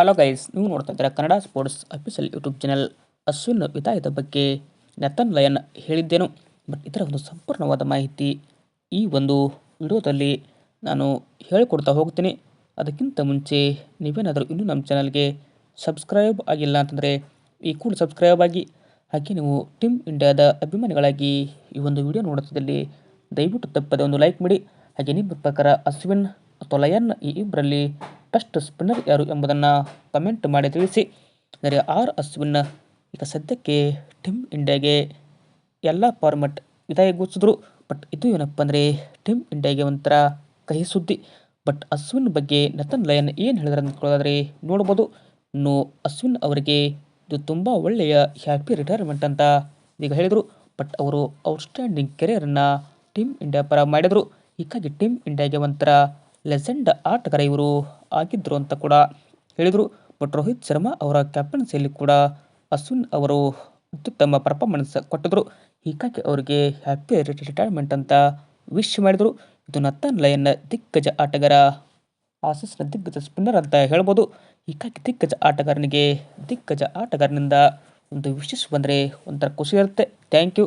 Hello guys ನೀವು ನೋಡ್ತಾ ಇದ್ದೀರಾ Kannada sports official YouTube channel Ashwin ವಿದಾಯದ ಬಗ್ಗೆ ನೆತನ್ ಲಯನ್ ಹೇಳಿದ್ದೇನು ಬಟ್ ಇದರ ಒಂದು ಸಂಪೂರ್ಣವಾದ ಮಾಹಿತಿ ಈ ಒಂದು ವಿಡಿಯೋದಲ್ಲಿ ನಾನು ಹೇಳಿಕೊಡ್ತಾ ಹೋಗ್ತೀನಿ. ಅದಕ್ಕಿಂತ ಮುಂಚೆ ನೀವೇನಾದರೂ ಇನ್ನೂ ನಮ್ಮ ಚಾನಲ್ಗೆ ಸಬ್ಸ್ಕ್ರೈಬ್ ಆಗಿಲ್ಲ ಅಂತಂದರೆ ಈ ಕೂಡ ಸಬ್ಸ್ಕ್ರೈಬ್ ಆಗಿ, ಹಾಗೆ ನೀವು ಟೀಮ್ ಇಂಡಿಯಾದ ಅಭಿಮಾನಿಗಳಾಗಿ ಈ ಒಂದು ವಿಡಿಯೋ ನೋಡುತ್ತಿದ್ದಲ್ಲಿ ದಯವಿಟ್ಟು ತಪ್ಪದೆ ಒಂದು ಲೈಕ್ ಮಾಡಿ. ಹಾಗೆ ನಿಮ್ಮ ಪ್ರಕಾರ ಅಶ್ವಿನ್ ಅಥವಾ ಲಯನ್ ಈ ಇಬ್ಬರಲ್ಲಿ ಬೆಸ್ಟ್ ಸ್ಪಿನ್ನರ್ ಯಾರು ಎಂಬುದನ್ನು ಕಮೆಂಟ್ ಮಾಡಿ ತಿಳಿಸಿ. ಅಂದರೆ ಆರ್ ಅಶ್ವಿನ್ ಈಗ ಸದ್ಯಕ್ಕೆ ಟೀಮ್ ಇಂಡಿಯಾಗೆ ಎಲ್ಲ ಫಾರ್ಮೆಟ್ ವಿದಾಯ ಘೋಷಿಸಿದ್ರು. ಬಟ್ ಇದು ಏನಪ್ಪ ಅಂದರೆ ಟೀಮ್ ಇಂಡಿಯಾಗೆ ಒಂಥರ ಕಹಿ ಸುದ್ದಿ. ಬಟ್ ಅಶ್ವಿನ್ ಬಗ್ಗೆ ನತನ್ ಲಯನ್ ಏನು ಹೇಳಿದ್ರೆ ಅಂದ್ಕೊಳ್ಳೋದಾದ್ರೆ ನೋಡ್ಬೋದು. ಇನ್ನು ಅಶ್ವಿನ್ ಅವರಿಗೆ ಇದು ತುಂಬ ಒಳ್ಳೆಯ ಹ್ಯಾಪಿ ರಿಟೈರ್ಮೆಂಟ್ ಅಂತ ಈಗ ಹೇಳಿದರು. ಬಟ್ ಅವರು ಔಟ್ಸ್ಟ್ಯಾಂಡಿಂಗ್ ಕೆರಿಯರನ್ನು ಟೀಮ್ ಇಂಡಿಯಾ ಪರ ಮಾಡಿದರು. ಹೀಗಾಗಿ ಟೀಮ್ ಇಂಡಿಯಾಗೆ ಒಂಥರ ಲೆಜೆಂಡ್ ಆಟಗಾರ ಇವರು ಆಗಿದ್ದರು ಅಂತ ಕೂಡ ಹೇಳಿದರು. ಬಟ್ ರೋಹಿತ್ ಶರ್ಮಾ ಅವರ ಕ್ಯಾಪ್ಟನ್ಸಿಯಲ್ಲಿ ಕೂಡ ಅಶ್ವಿನ್ ಅವರು ಅತ್ಯುತ್ತಮ ಪರ್ಫಾರ್ಮೆನ್ಸ್ ಕೊಟ್ಟಿದ್ರು. ಹೀಗಾಗಿ ಅವರಿಗೆ ಹ್ಯಾಪಿ ರಿಟೈರ್ಮೆಂಟ್ ಅಂತ ವಿಶ್ ಮಾಡಿದರು. ಇದು ನತ್ತನ್ ಲಯನ್ ದಿಗ್ಗಜ ಆಟಗಾರ ಆಸಿಸ್ನ ದಿಗ್ಗಜ ಸ್ಪಿನ್ನರ್ ಅಂತ ಹೇಳ್ಬೋದು. ಹೀಗಾಗಿ ದಿಗ್ಗಜ ಆಟಗಾರನಿಗೆ ದಿಗ್ಗಜ ಆಟಗಾರನಿಂದ ಒಂದು ವಿಶೇಷ ಬಂದರೆ ಒಂಥರ ಖುಷಿ ಇರುತ್ತೆ. Thank you